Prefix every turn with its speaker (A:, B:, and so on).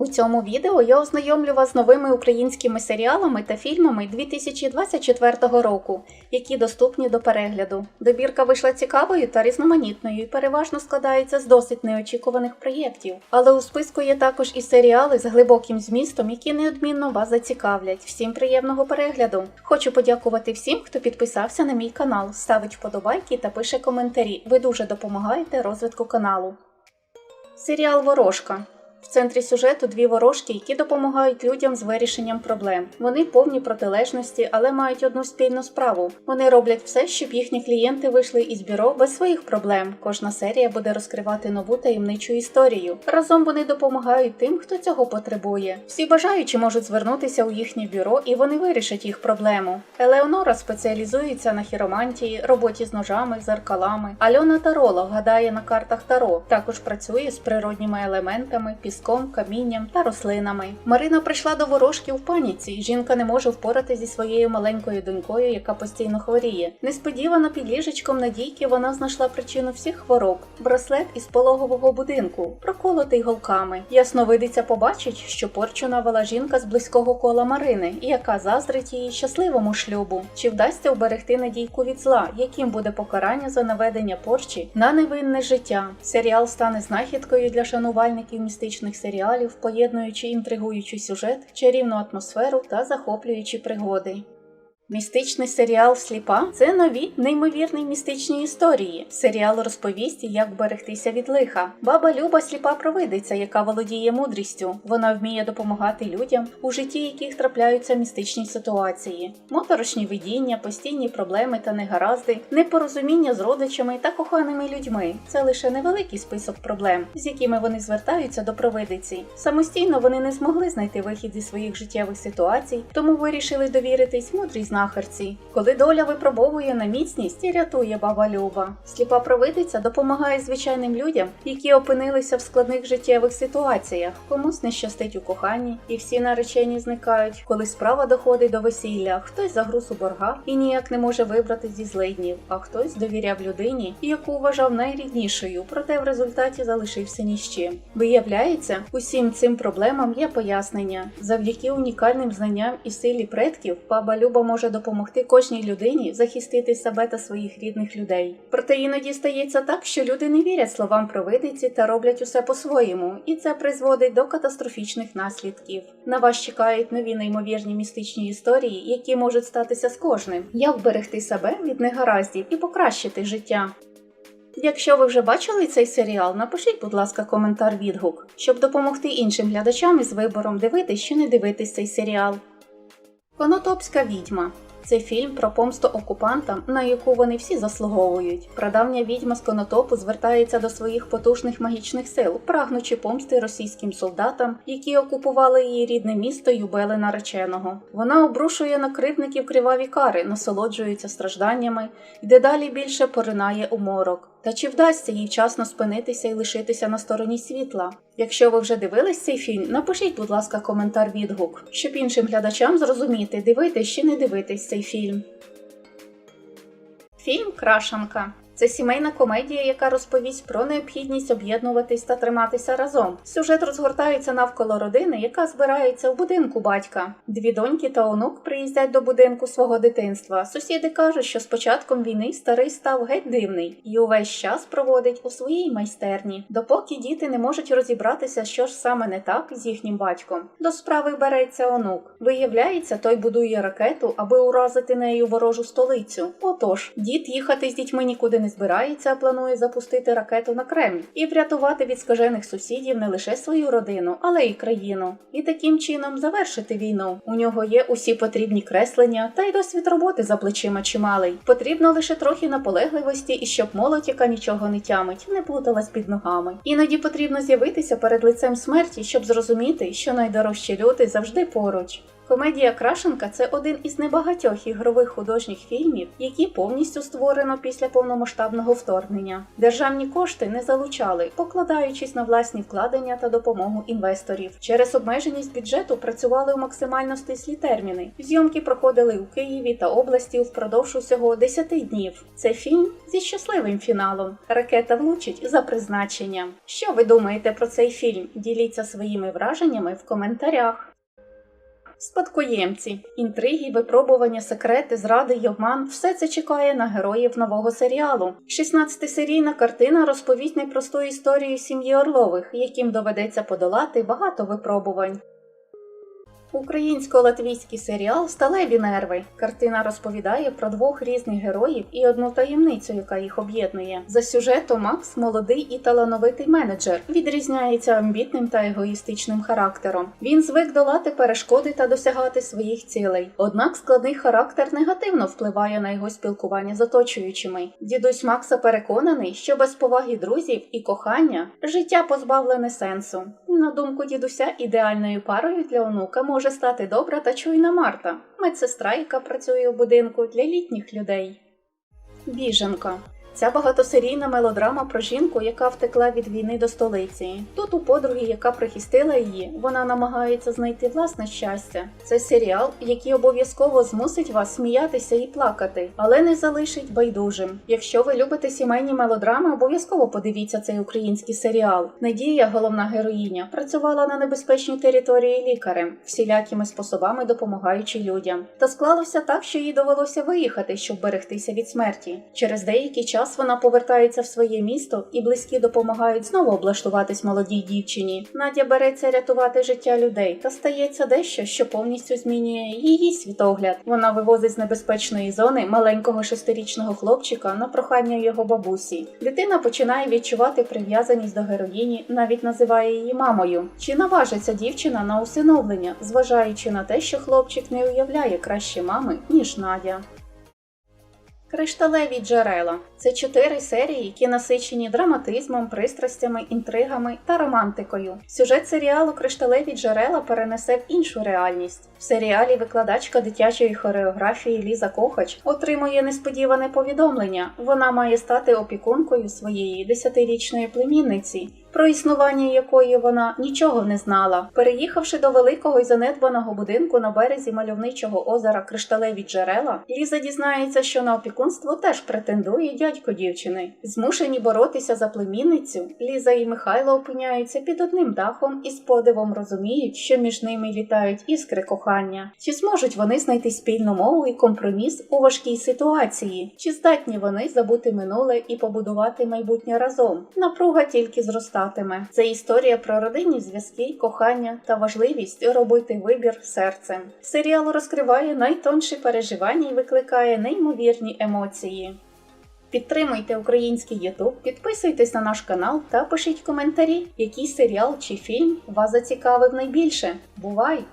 A: У цьому відео я ознайомлю вас з новими українськими серіалами та фільмами 2024 року, які доступні до перегляду. Добірка вийшла цікавою та різноманітною і переважно складається з досить неочікуваних проєктів. Але у списку є також і серіали з глибоким змістом, які неодмінно вас зацікавлять. Всім приємного перегляду! Хочу подякувати всім, хто підписався на мій канал, ставить вподобайки та пише коментарі. Ви дуже допомагаєте розвитку каналу. Серіал Ворожка. В центрі сюжету дві ворожки, які допомагають людям з вирішенням проблем. Вони повні протилежності, але мають одну спільну справу. Вони роблять все, щоб їхні клієнти вийшли із бюро без своїх проблем. Кожна серія буде розкривати нову таємничу історію. Разом вони допомагають тим, хто цього потребує. Всі бажаючі можуть звернутися у їхнє бюро, і вони вирішать їх проблему. Елеонора спеціалізується на хіромантії, роботі з ножами, зеркалами. Альона Таролог гадає на картах Таро. Також працює з природніми елементами, піском, камінням та рослинами. Марина прийшла до ворожки в паніці. Жінка не може впоратися зі своєю маленькою донькою, яка постійно хворіє. Несподівано під ліжечком Надійки вона знайшла причину всіх хвороб браслет із пологового будинку, проколотий голками. Ясновидиця побачить, що порчу навела жінка з близького кола Марини, яка заздрить її щасливому шлюбу. Чи вдасться уберегти Надійку від зла, яким буде покарання за наведення порчі на невинне життя? Серіал стане знахідкою для шанувальників містичних серіалів, поєднуючи інтригуючий сюжет, чарівну атмосферу та захоплюючі пригоди. Містичний серіал Сліпа це нові неймовірні містичні історії. Серіал розповість, як берегтися від лиха. Баба Люба сліпа провидиця, яка володіє мудрістю. Вона вміє допомагати людям, у житті яких трапляються містичні ситуації, моторошні видіння, постійні проблеми та негаразди, непорозуміння з родичами та коханими людьми. Це лише невеликий список проблем, з якими вони звертаються до провидиці. Самостійно вони не змогли знайти вихід зі своїх життєвих ситуацій, тому вирішили довіритись мудрій знахарці. Коли доля випробовує на міцність і рятує баба Люба. Сліпа провидиця допомагає звичайним людям, які опинилися в складних життєвих ситуаціях. Комусь не щастить у коханні, і всі наречені зникають. Коли справа доходить до весілля, хтось загруз у боргах і ніяк не може вибрати зі злиднів, а хтось довіряв людині, яку вважав найріднішою, проте в результаті залишився ні з чим. Виявляється, усім цим проблемам є пояснення. Завдяки унікальним знанням і силі предків, баба Люба може допомогти кожній людині захистити себе та своїх рідних людей. Проте іноді стається так, що люди не вірять словам провидиці та роблять усе по-своєму, і це призводить до катастрофічних наслідків. На вас чекають нові неймовірні містичні історії, які можуть статися з кожним. Як вберегти себе від негараздів і покращити життя. Якщо ви вже бачили цей серіал, напишіть, будь ласка, коментар відгук, щоб допомогти іншим глядачам із вибором дивитись чи не дивитись цей серіал. Конотопська відьма це фільм про помсту окупантам, на яку вони всі заслуговують. Прадавня відьма з конотопу звертається до своїх потужних магічних сил, прагнучи помсти російським солдатам, які окупували її рідне місто й убили нареченого. Вона обрушує на кривдників криваві кари, насолоджується стражданнями і дедалі більше поринає у морок. Та чи вдасться їй вчасно спинитися і лишитися на стороні світла? Якщо ви вже дивились цей фільм, напишіть, будь ласка, коментар відгук, щоб іншим глядачам зрозуміти, дивитись чи не дивитись цей фільм. Фільм Крашанка. Це сімейна комедія, яка розповість про необхідність об'єднуватись та триматися разом. Сюжет розгортається навколо родини, яка збирається в будинку батька. Дві доньки та онук приїздять до будинку свого дитинства. Сусіди кажуть, що з початком війни старий став геть дивний і увесь час проводить у своїй майстерні, допоки діти не можуть розібратися, що ж саме не так з їхнім батьком. До справи береться онук. Виявляється, той будує ракету, аби уразити нею ворожу столицю. Отож, дід їхати з дітьми нікуди не збирається, а планує запустити ракету на Кремль і врятувати від скажених сусідів не лише свою родину, але й країну. І таким чином завершити війну. У нього є усі потрібні креслення, та й досвід роботи за плечима чималий. Потрібно лише трохи наполегливості, і щоб молодь, яка нічого не тямить, не плуталась під ногами. Іноді потрібно з'явитися перед лицем смерті, щоб зрозуміти, що найдорожчі люди завжди поруч. Комедія Крашенка це один із небагатьох ігрових художніх фільмів, які повністю створено після повномасштабного вторгнення. Державні кошти не залучали, покладаючись на власні вкладення та допомогу інвесторів. Через обмеженість бюджету працювали у максимально стислі терміни. Зйомки проходили у Києві та області впродовж усього 10 днів. Це фільм зі щасливим фіналом. Ракета влучить за призначенням. Що ви думаєте про цей фільм? Діліться своїми враженнями в коментарях. Спадкоємці, інтриги, випробування, секрети, зради й обман все це чекає на героїв нового серіалу. 16-серійна картина розповість непросту історію сім'ї Орлових, яким доведеться подолати багато випробувань. Українсько-латвійський серіал Сталеві нерви. Картина розповідає про двох різних героїв і одну таємницю, яка їх об'єднує. За сюжетом Макс молодий і талановитий менеджер, відрізняється амбітним та егоїстичним характером. Він звик долати перешкоди та досягати своїх цілей. Однак складний характер негативно впливає на його спілкування з оточуючими. Дідусь Макса переконаний, що без поваги друзів і кохання життя позбавлене сенсу. На думку дідуся, ідеальною парою для онука може стати добра та чуйна Марта, медсестра, яка працює у будинку для літніх людей. Біженка. Ця багатосерійна мелодрама про жінку, яка втекла від війни до столиці. Тут у подруги, яка прихистила її, вона намагається знайти власне щастя. Це серіал, який обов'язково змусить вас сміятися і плакати, але не залишить байдужим. Якщо ви любите сімейні мелодрами, обов'язково подивіться цей український серіал. Надія, головна героїня, працювала на небезпечній території лікарем, всілякими способами допомагаючи людям. Та склалося так, що їй довелося виїхати, щоб берегтися від смерті. Через деякий час вона повертається в своє місто, і близькі допомагають знову облаштуватись молодій дівчині. Надя береться рятувати життя людей, та стається дещо, що повністю змінює її світогляд. Вона вивозить з небезпечної зони маленького шестирічного хлопчика на прохання його бабусі. Дитина починає відчувати прив'язаність до героїні, навіть називає її мамою. Чи наважиться дівчина на усиновлення, зважаючи на те, що хлопчик не уявляє краще мами, ніж Надя. Кришталеві джерела це чотири серії, які насичені драматизмом, пристрастями, інтригами та романтикою. Сюжет серіалу Кришталеві джерела перенесе в іншу реальність. В серіалі викладачка дитячої хореографії Ліза Кохач отримує несподіване повідомлення. Вона має стати опікункою своєї десятирічної племінниці. Про існування якої вона нічого не знала. Переїхавши до великого й занедбаного будинку на березі мальовничого озера Кришталеві джерела, Ліза дізнається, що на опікунство теж претендує дядько дівчини. Змушені боротися за племінницю, Ліза і Михайло опиняються під одним дахом і з подивом розуміють, що між ними літають іскри кохання. Чи зможуть вони знайти спільну мову і компроміс у важкій ситуації? Чи здатні вони забути минуле і побудувати майбутнє разом? Напруга тільки зростає зростатиме. Це історія про родинні зв'язки, кохання та важливість робити вибір серцем. Серіал розкриває найтонші переживання і викликає неймовірні емоції. Підтримуйте український Ютуб, підписуйтесь на наш канал та пишіть коментарі, який серіал чи фільм вас зацікавив найбільше. Бувай!